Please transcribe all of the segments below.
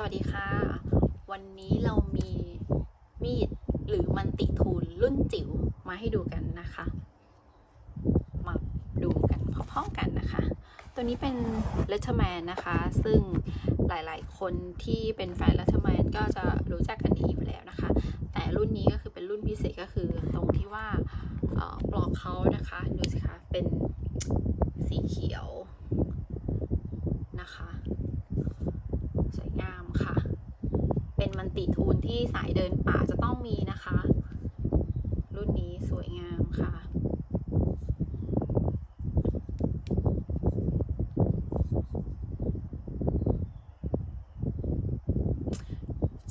สวัสดีค่ะ วันนี้เรามีมีดหรือมันติทูลรุ่นจิ๋วมาให้ดูกันนะคะ มาดูกันพร้อมๆกันนะคะ ตัวนี้เป็น l e t t e r m a n นะคะ ซึ่งหลายๆ คนที่เป็นแฟน l e t t e r m a n ก็จะรู้จักกันดีอยู่แล้วนะคะ แต่รุ่นนี้ก็คือเป็นรุ่นพิเศษก็คือตรงที่ว่าปลอกเขานะคะ ดูสิคะ เป็นสีเขียวนะคะ สวยงามค่ะ เป็นมันติทูนที่สายเดินป่าจะต้องมีนะคะ รุ่นนี้สวยงามค่ะ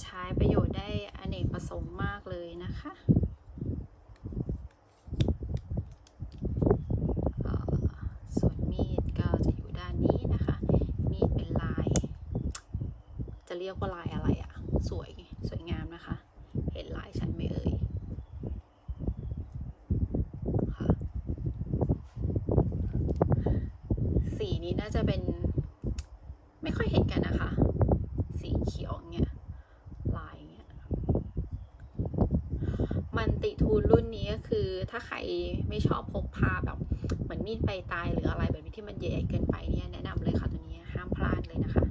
ใช้ประโยชน์ได้อเนกประสงค์มากเลยนะคะเอ่อส่วนมีดก็จะอยู่ด้านนี้นะคะมีดเป็นลายจะเรียกว่าลายอะไรอะ สวยสวยงามนะคะ เห็นลายฉันไหมเอ่ยค่ะสีนี้น่าจะเป็นไม่ค่อยเห็นกันนะคะ สีเขียวเนี่ยลายเงี้ยมันติทูลรุ่นนี้ก็คือถ้าใครไม่ชอบพกพาแบบเหมือนมีดไปตายหรืออะไรแบบนี้ที่มันใหญ่เกินไปเนี่ยแนะนำเลยค่ะตัวนี้ห้ามพลาดเลยนะคะ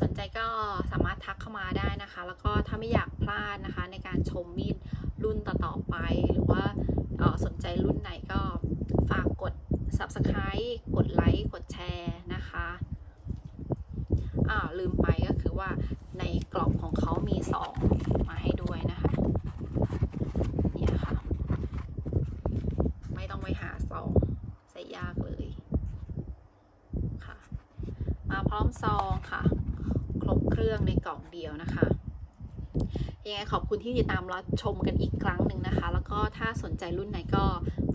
สนใจก็สามารถทักเข้ามาได้นะคะ แล้วก็ถ้าไม่อยากพลาดนะคะ ในการชมมีดรุ่นต่อๆไป หรือว่าออสนใจรุ่นไหนก็ฝากกด subscribe กดไลค์กดแชร์นะคะอ่าลืมไปก็คือว่าในกล่องของเขามีซองมาให้ด้วยนะคะเนี่ยค่ะ ไม่ต้องไปหาซองใส่ยากเลยค่ะ มาพร้อมซองค่ะ รื่องในกล่องเดียวนะคะ ยังไงขอบคุณที่ติดตามรับชมกันอีกครั้งหนึ่งนะคะ แล้วก็ถ้าสนใจรุ่นไหนก็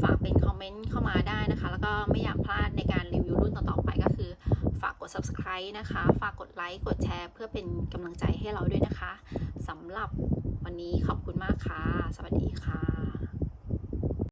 ฝากเป็นคอมเมนต์เข้ามาได้นะคะ แล้วก็ไม่อยากพลาดในการรีวิวรุ่นต่อๆไปก็คือ ฝากกด subscribe นะคะ ฝากกดไลค์กดแชร์ เพื่อเป็นกำลังใจให้เราด้วยนะคะสำหรับวันนี้ขอบคุณมากค่ะ สวัสดีค่ะ